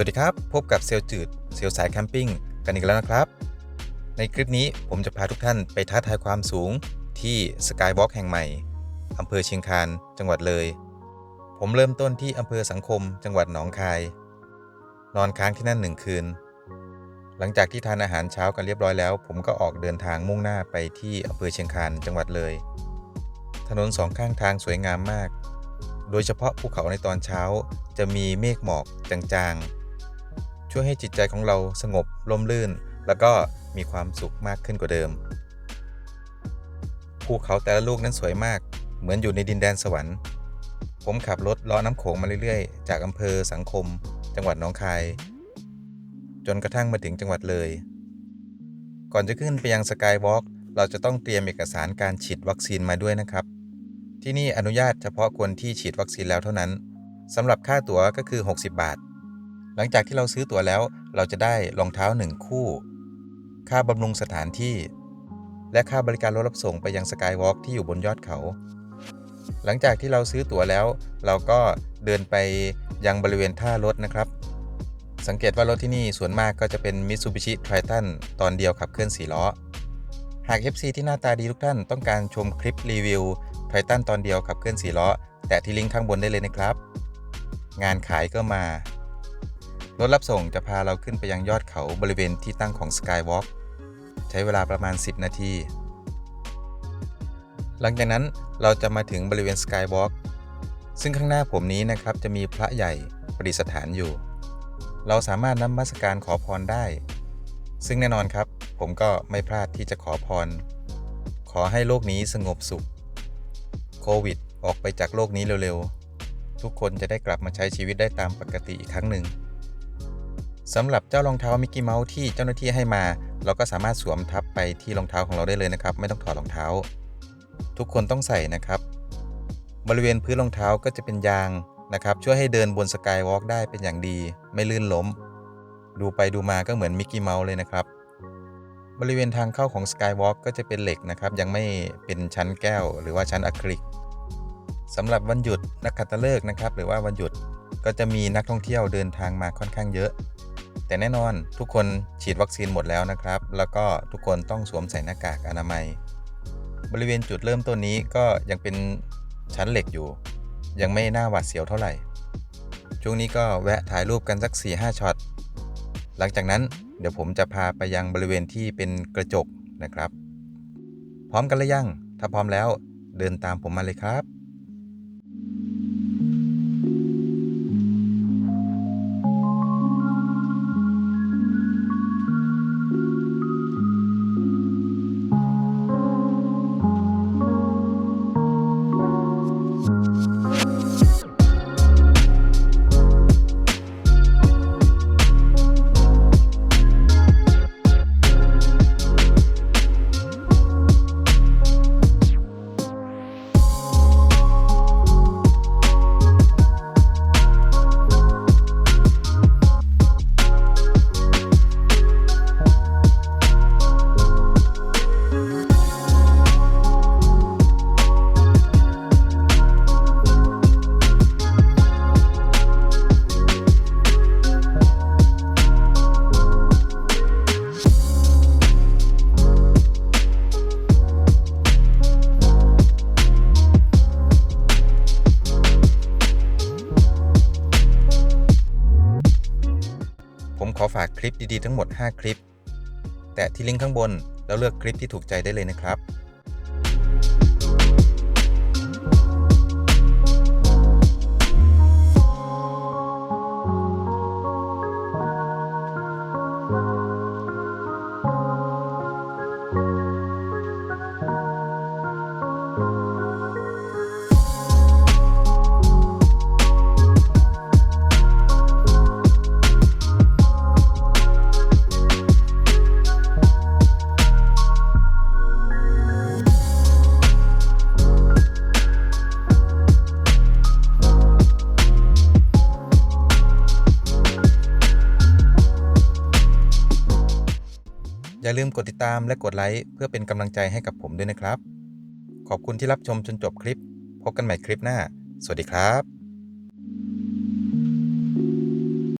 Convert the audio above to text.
สวัสดีครับ พบกับเซลจืดเซลลสายแคมปิ้งกันอีกแล้วนะครับ ในคลิปนี้ผมจะพาทุกท่านไปท้าทายความสูงที่สกายวอล์กแห่งใหม่อำเภอเชียงคานจังหวัดเลย ผมเริ่มต้นที่อำเภอสังคม จังหวัดหนองคาย นอนค้างที่นั่นหนึ่งคืน หลังจากที่ทานอาหารเช้ากันเรียบร้อยแล้ว ผมก็ออกเดินทางมุ่งหน้าไปที่อำเภอเชียงคานจังหวัดเลย ถนนสองข้างทางสวยงามมาก โดยเฉพาะภูเขาในตอนเช้าจะมีเมฆหมอกจางๆ ช่วยให้จิตใจของเราสงบร่มรื่น แล้วก็มีความสุขมากขึ้นกว่าเดิม ภูเขาแต่ละลูกนั้นสวยมาก เหมือนอยู่ในดินแดนสวรรค์ ผมขับรถลาะน้ำโขงมาเรื่อยๆ จากอำเภอสังคม จังหวัดหนองคาย จนกระทั่งมาถึงจังหวัดเลย ก่อนจะขึ้นไปยังสกายวอล์กเราจะต้องเตรียมเอกสารการฉีดวัคซีนมาด้วยนะครับ ที่นี่อนุญาตเฉพาะคนที่ฉีดวัคซีนแล้วเท่านั้นสำหรับค่าตั๋วก็คือ 60 บาท หลังจากที่เราซื้อตั๋วแล้ว เราจะได้รองเท้า 1 คู่ ค่าบำรุงสถานที่ และค่าบริการรถรับส่งไปยังสกายวอล์กที่อยู่บนยอดเขา หลังจากที่เราซื้อตั๋วแล้ว เราก็เดินไปยังบริเวณท่ารถนะครับ สังเกตว่ารถที่นี่ส่วนมากก็จะเป็น Mitsubishi Triton ตอนเดียวขับเคลื่อน4ล้อ หาก FC ที่หน้าตาดีทุกท่านต้องการชมคลิปรีวิว Triton ตอนเดียวขับเคลื่อน4ล้อ แตะที่ลิงก์ข้างบนได้เลยนะครับ งานขายก็มา รถรับส่งจะพาเราขึ้นไปยังยอดเขาบริเวณที่ตั้งของ Skywalk ใช้เวลาประมาณ 10 นาที หลังจากนั้นเราจะมาถึงบริเวณ Skywalk ซึ่งข้างหน้าผมนี้นะครับจะมีพระใหญ่ประดิษฐานอยู่ เราสามารถนมัสการขอพรได้ ซึ่งแน่นอนครับ ผมก็ไม่พลาดที่จะขอพร ขอให้โลกนี้สงบสุข โควิด ออกไปจากโลกนี้เร็วๆ ทุกคนจะได้กลับมาใช้ชีวิตได้ตามปกติอีกครั้งหนึ่ง สำหรับเจ้ารองเท้ามิกกี้เมาส์ที่เจ้าหน้าที่ให้มา เราก็สามารถสวมทับไปที่รองเท้าของเราได้เลยนะครับ ไม่ต้องถอดรองเท้า ทุกคนต้องใส่นะครับ บริเวณพื้นรองเท้าก็จะเป็นยางนะครับ ช่วยให้เดินบนสกายวอล์กได้เป็นอย่างดี ไม่ลื่นล้ม ดูไปดูมาก็เหมือนมิกกี้เมาส์เลยนะครับ บริเวณทางเข้าของ Skywalk ก็จะเป็นเหล็กนะครับ ยังไม่เป็นชั้นแก้ว หรือว่าชั้นอะคริลิกสำหรับวันหยุดนักขัตฤกษ์นะครับ หรือว่าวันหยุดก็จะมีนักท่องเที่ยวเดินทางมาค่อนข้างเยอะ แต่แน่นอนทุกคนฉีดวัคซีนหมดแล้วนะครับ แล้วก็ทุกคนต้องสวมใส่หน้ากากอนามัย บริเวณจุดเริ่มต้นนี้ก็ยังเป็นชั้นเหล็กอยู่ ยังไม่น่าหวาดเสียวเท่าไหร่ ช่วงนี้ก็แวะถ่ายรูปกันสัก 4-5ช็อต หลังจากนั้นเดี๋ยวผมจะพาไปยังบริเวณที่เป็นกระจกนะครับ พร้อมกันหรือยัง ถ้าพร้อมแล้วเดินตามผมมาเลยครับ ขากคลิปดีๆทั้งหมด 5 คลิป แตะที่ลิงก์ข้างบน แล้วเลือกคลิปที่ถูกใจได้เลยนะครับ อย่าลืมกดติดตามและกดไลค์เพื่อเป็นกำลังใจให้กับผมด้วยนะครับ ขอบคุณที่รับชมจนจบคลิป พบกันใหม่คลิปหน้า สวัสดีครับ